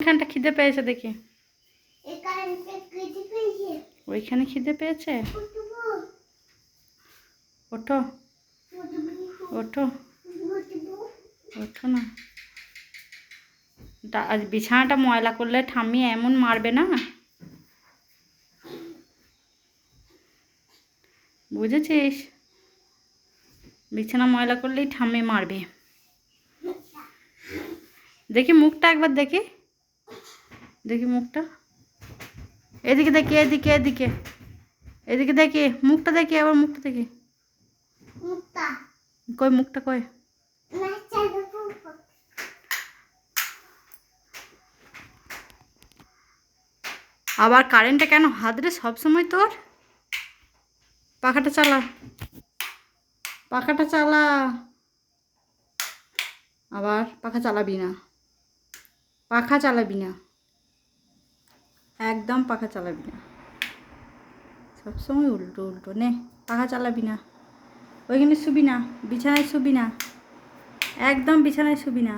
এখানটা খিদে পেয়েছে দেখি। ওইখানে খিদে পেয়েছে? ওঠো। ওঠো। ওঠো না। আজ বিছানাটা ময়লা করলে ঠাম্মি এমন মারবে না? বুঝেছিস? বিছানা ময়লা করলেই ঠাম্মি মারবে। দেখি মুখটা একবার দেখি। দেখি মুখটা। এদিকে দেখি এদিকে এদিকে। এদিকে দেখি মুখটা দেখি আবার মুখটা দেখি। কই মুখটা কই? আবার কারেন্টটা কেন হাত রে সবসময় তোর? পাখাটা চালা। পাখাটা চালা। আবার পাখা চালাবি না। পাখা চালাবি না। একদম পাখা চালাবি না। সবসময় উল্টো উল্টো নে, পাখা চালাবি না। ওইখানে শুবি না, বিছানায় শুবি না। একদম বিছানায় শুবি না।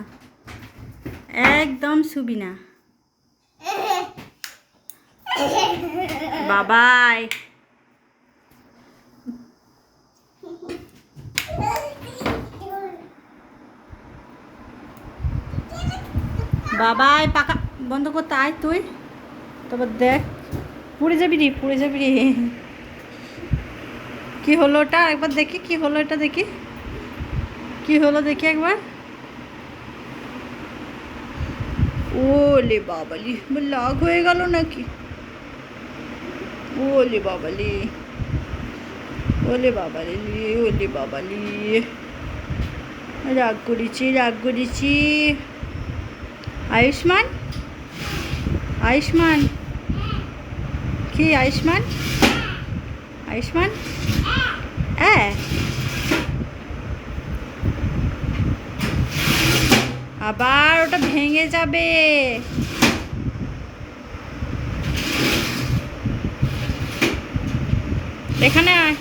একদম শুবি না। বাবাই। বাবাই পাকা বন্ধ করতে আয় তুই। তারপর দেখ, পুড়ে যাবি রে, পুড়ে যাবি রে। কি হলো ওটা? একবার দেখি, কি হলো এটা দেখি। কি হলো দেখি একবার। ওলে বাবালি লাগ হয়ে গেল নাকি? ওলে বাবালি ওলে বাবালি ওলে বাবালি। রাগ করেছি রাগ করেছি। আয়ুষ্মান? আয়ুষ্মান। কি আয়ুষ্মান? আয়ুষ্মান? হ্যাঁ আবার ওটা ভেঙে যাবে। এখানে আয়।